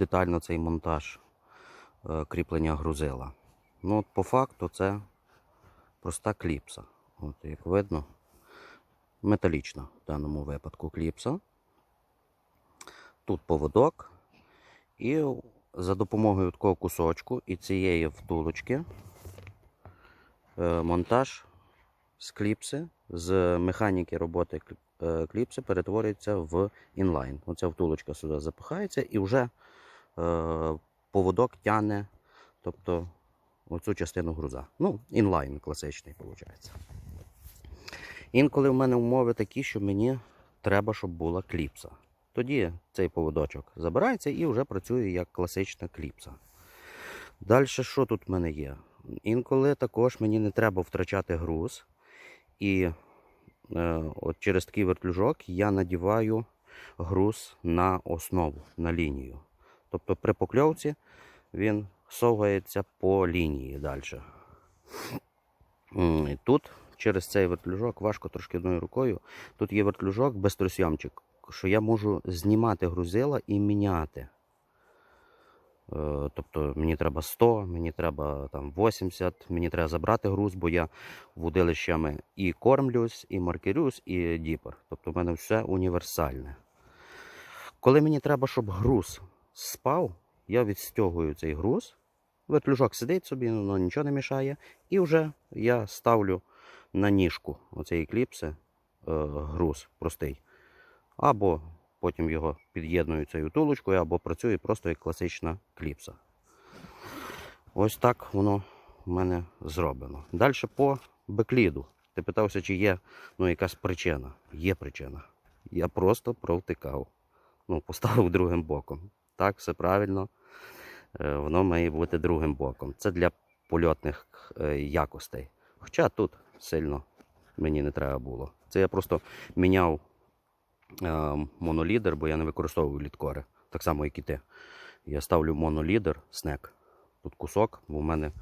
детально цей монтаж е, кріплення грузила. Ну, от по факту це проста кліпса. От, як видно, металічна в даному випадку кліпса. Тут поводок. І за допомогою такого кусочку і цієї втулочки е, монтаж з кліпси, з механіки роботи е, кліпси перетворюється в інлайн. Оця втулочка сюди запихається і вже поводок тягне, тобто оцю частину груза. Ну, інлайн класичний, виходить. Інколи в мене умови такі, що мені треба, щоб була кліпса. Тоді цей поводочок забирається і вже працює як класична кліпса. Далі, що тут в мене є? Інколи також мені не треба втрачати груз. І е, от через такий вертлюжок я надіваю груз на основу, на лінію. Тобто при покльовці він совається по лінії далі. І Тут через цей вертлюжок важко трошки одною рукою. Тут є вертлюжок безтросйомчик, що я можу знімати грузила і міняти. Е, Тобто мені треба 100, мені треба там 80, мені треба забрати груз, бо я вудилищами і кормлюсь, і маркерюсь, і діпер. Тобто в мене все універсальне. Коли мені треба, щоб груз спав, я відстягую цей груз. Вертлюжок сидить собі, воно нічого не мішає. І вже я ставлю на ніжку оцеї кліпси е, груз простий. Або потім його під'єдную цією тулочкою, або працює просто як класична кліпса. Ось так воно в мене зроблено. Далі по бекліду. Ти питався, чи є ну, якась причина. Є причина. Я просто провтикав. Ну, поставив другим боком. Так, все правильно. Е, Воно має бути другим боком. Це для польотних е, якостей. Хоча тут сильно мені не треба було. Це я просто міняв е, монолідер, бо я не використовую літкори. Так само, як і ти. Я ставлю монолідер, снек. Тут кусок, бо в мене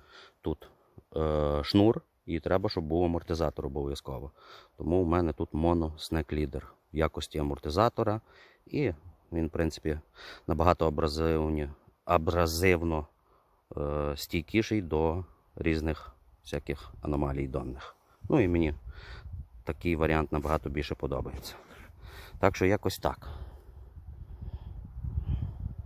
тут е, шнур, і треба, щоб був амортизатор обов'язково. Тому в мене тут моно-снек лідер в якості амортизатора. І він, в принципі, набагато абразивно е, стійкіший до різних всяких аномалій донних. Ну і мені такий варіант набагато більше подобається. Так що якось так.